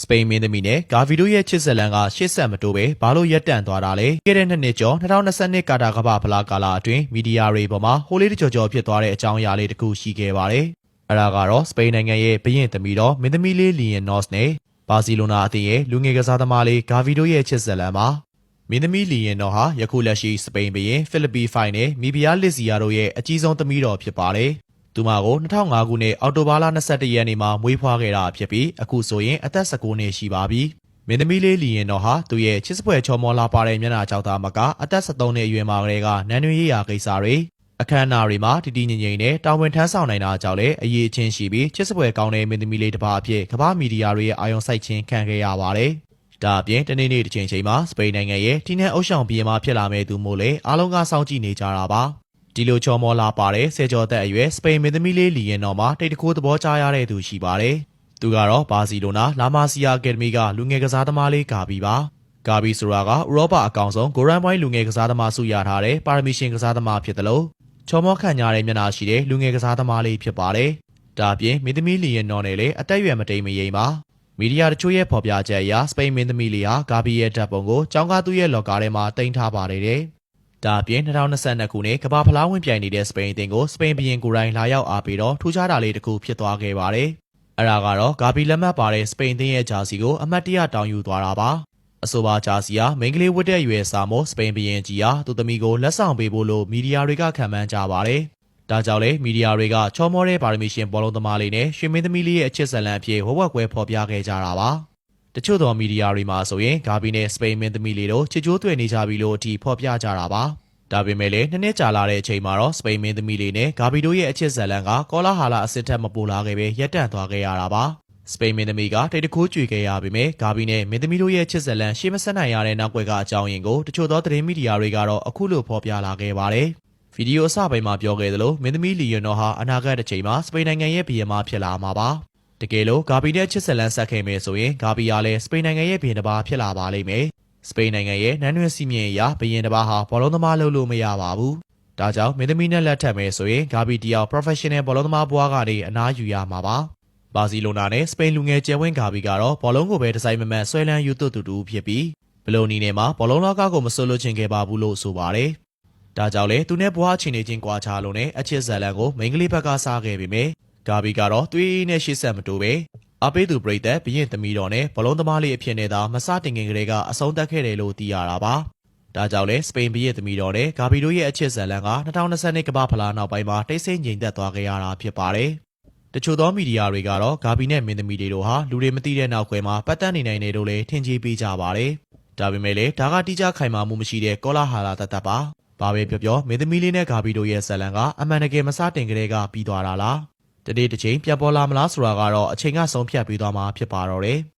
စပိန်မင်းသမီးနဲ့ဂါဗီတို့ရဲ့ချစ်ဆက်လန်ကရှေ့ဆက်မတိုးပဲဘာလို့ရက်တန့်သွားတာလဲခဲ့တဲ့နှစ်နှစ်ကျော်2022ကာတာကမ္ဘာဖလားကာလာအတွင်းမီဒီယာတွေပေါ်မှာဟိုလေးတကြော်ကြော်ဖြစ်သွားတဲ့အကြောင်းအရာလေးတစ်ခုရှိခဲ့ပါတယ်အဲ့ဒါကတော့စပိန်နိုင်ငံရဲ့ဘရင်သမီးတော်မင်းသမီးလေးလီယန်နော့စ်နဲ့ဘာစီလိုနာအသင်းရဲ့လူငယ်ကစားသမားလေးဂါဗီတို့ရဲ့ချစ်ဆက်လန်ပါမင်းသမီးလီယန်တော်ဟာယခုလက်ရှိစပိန်ဘရင်ဖိလစ်ပီဖိုင်နဲ့မီဘီယာလစ်စီယာတို့ရဲ့အကြီးဆုံးသမီးတော်ဖြစ်ပါတယ် သူမကို2005ခုနှစ်အောက်တိုဘာလ22ရက်နေ့မှာမွေးဖွားခဲ့တာဖြစ်ပြီးအခုဆိုရင်အသက်19နှစ်ရှိပါပြီ။မင်းသမီးလေးလီရင်တော်ဟာသူရဲ့ချစ်စပွဲချော်မောလာပါတဲ့မျက်နှာကြောက်သားမကအသက်73နှစ်အရွယ်မှာကလေးကနန်းတွင်ရေးရာကိစ္စတွေအခမ်းအနားတွေမှာတည်တည်ငြိမ်ငြိမ်နဲ့တာဝန်ထမ်းဆောင်နိုင်တာကြောင့်လည်းအရေးအချင်းရှိပြီးချစ်စပွဲကောင်းတဲ့မင်းသမီးလေးတစ်ပါးအဖြစ်ကမ္ဘာမီဒီယာတွေရဲ့အာရုံစိုက်ခြင်းခံခဲ့ရပါတယ်။ဒါအပြင်တနေ့နေ့တစ်ချိန်ချိန်မှာစပိန်နိုင်ငံရဲ့တီနန်အုပ်ဆောင်ပြည်မှာဖြစ်လာမဲ့သူမို့လေအားလုံးကစောင့်ကြည့်နေကြတာပါ။ ဒီလိုချော်မောလာပါတဲ့ဆယ်ကျော်သက်အရွယ်စပိန်မင်းသမီးလေးလီရင်တော်မှာတိတ်တခိုးသဘောကျရတဲ့သူရှိပါတယ်။သူကတော့ဘာစီလိုနာလာမာစီယာအကယ်ဒမီကလူငယ်ကစားသမားလေးဂါဘီပါ။ဂါဘီဆိုတာကဥရောပအကောင်ဆုံးဂိုရန်ဘိုင်းလူငယ်ကစားသမားစုရထားတဲ့ပါရမီရှင်ကစားသမားဖြစ်တယ်လို့ချော်မောခန့်ညားတဲ့မျက်နှာရှိတဲ့လူငယ်ကစားသမားလေးဖြစ်ပါတယ်။ဒါအပြင်မင်းသမီးလီရင်တော်နဲ့လည်းအသက်အရွယ်မတိမ်မယိမ်ပါ။မီဒီယာတချို့ရဲ့ဖော်ပြချက်အရစပိန်မင်းသမီးလေးဟာဂါဘီရဲ့ဓာတ်ပုံကိုចောင်းကားသူ့ရဲ့လော်ကာထဲမှာတင်ထားပါတယ်တဲ့။ ဒါအပြင်2022ခုနှစ်ကမ္ဘာဖလားဝင်ပြိုင်နေတဲ့စပိန်အသင်းကိုစပိန်ဘီရင်ကိုယ်တိုင်လာရောက်အားပေးတော့ထူးခြားတာလေးတစ်ခုဖြစ်သွားခဲ့ပါတယ်။အဲ့ဒါကတော့ဂါဘီလက်မှတ်ပါတဲ့စပိန်အသင်းရဲ့ဂျာစီကိုအမှတ်တရတောင်းယူသွားတာပါ။အဆိုပါဂျာစီဟာမိန်းကလေးဝတ်တဲ့ရွယ်စာမို့စပိန်ဘီရင်ကြီးဟာသူ့သမီးကိုလက်ဆောင်ပေးဖို့လို့မီဒီယာတွေကခံမှန်းကြပါတယ်။ဒါကြောင့်လေမီဒီယာတွေကချောမောတဲ့ပါရမီရှင်ဘောလုံးသမားလေးနဲ့ရွှေမင်းသမီးလေးရဲ့အချစ်ဇလံအဖြစ်ဝက်ဝက်ကွဲဖော်ပြခဲ့ကြတာပါ။ တချို့သောမီဒီယာတွေမှာဆိုရင်ဂါဘီနဲ့စပိန်မင်းသမီးလေးတို့ချစ်ကြိုးတွေ့နေကြပြီလို့အထိဖော်ပြကြတာပါ။ဒါပေမဲ့လည်းနှစ်နှစ်ကြာလာတဲ့အချိန်မှာတော့စပိန်မင်းသမီးလေးနဲ့ဂါဘီတို့ရဲ့အချစ်ဇလန်ကကောလာဟာလာအစစ်ထက်မပိုလာခဲ့ပဲရပ်တန့်သွားခဲ့ရတာပါ။စပိန်မင်းသမီးကတိတ်တခိုးကြွေခဲ့ရပေမဲ့ဂါဘီနဲ့မင်းသမီးတို့ရဲ့ချစ်ဇလန်ရှေ့မဆက်နိုင်ရတဲ့နောက်ွယ်ကအကြောင်းရင်းကိုတချို့သောသတင်းမီဒီယာတွေကတော့အခုလိုဖော်ပြလာခဲ့ပါတယ်။ဗီဒီယိုအစပိုင်းမှာပြောခဲ့သလိုမင်းသမီးလီယွန်တော်ဟာအနာဂတ်တစ်ချိန်မှာစပိန်နိုင်ငံရဲ့ဘီယံမှာဖြစ်လာမှာပါ။ တကယ်လို့ဂါဘီနဲ့ချစ်ဆက်လန်းဆက်ခဲ့မယ်ဆိုရင်ဂါဘီယာလည်းစပိန်နိုင်ငံရဲ့ဘီယံတစ်ပါးဖြစ်လာပါလိမ့်မယ်။စပိန်နိုင်ငံရဲ့နန်းတွင်စီမင်းအရာဘီယံတစ်ပါးဟာဘောလုံးသမားလုပ်လို့မရပါဘူး။ဒါကြောင့်မင်းသမီးနဲ့လက်ထပ်မယ်ဆိုရင်ဂါဘီတီယာ professional ဘောလုံးသမားဘွားကနေအနားယူရမှာပါ။ဘာစီလိုနာနဲ့စပိန်လူငယ်ကျယ်ဝင်းဂါဘီကတော့ဘောလုံးကိုပဲဒီဇိုင်းမမတ်ဆွဲလန်းယူသွတ်တူတူဖြစ်ပြီးဘလိုနီနဲ့မှာဘောလုံးလောကကိုမဆွလို့ချင်ခဲ့ပါဘူးလို့ဆိုပါတယ်။ဒါကြောင့်လေသူနဲ့ဘွားချင်နေချင်းကွာခြားလို့နဲ့အချစ်ဇလန်ကိုမိန်းကလေးဘက်ကစားခဲ့ပေမယ့် ဂါဘီကတော့သွေးနဲ့ရှေ့ဆက်မတိုးပဲအပေးသူပြိသက်ဘရင်သမီးတော်နဲ့ဘလုံးသမားလေးအဖြစ်နဲ့သာမစတင်ခင်ကလေးကအဆုံးသတ်ခဲ့တယ်လို့သိရတာပါ။ဒါကြောင့်လေစပိန်ဘရင်သမီးတော်နဲ့ဂါဘီတို့ရဲ့အချစ်ဇလန်က2020ကမ္ဘာဖလားနောက်ပိုင်းမှာတိတ်ဆိတ်ငြိမ်သက်သွားခဲ့ရတာဖြစ်ပါတယ်။တချို့သောမီဒီယာတွေကတော့ဂါဘီနဲ့မင်းသမီးတွေတို့ဟာလူတွေမသိတဲ့နောက်ွယ်မှာပတ်သက်နေနိုင်တယ်လို့လည်းထင်ကြီးပေးကြပါတယ်။ဒါပေမဲ့လည်းဒါကတိကျခိုင်မာမှုမရှိတဲ့ကောလာဟာလာတတ်တတ်ပါ။ဘာပဲပြောပြောမင်းသမီးလေးနဲ့ဂါဘီတို့ရဲ့ဇလန်ကအမှန်တကယ်မစတင်ကလေးကပြီးသွားတာလား။ တနေ့တစ်ချိန်ပြန်ပေါ်လာမလားဆိုတာကတော့အချိန်ကဆုံးဖြတ်ပြီးသွားမှာဖြစ်ပါတော့တယ်။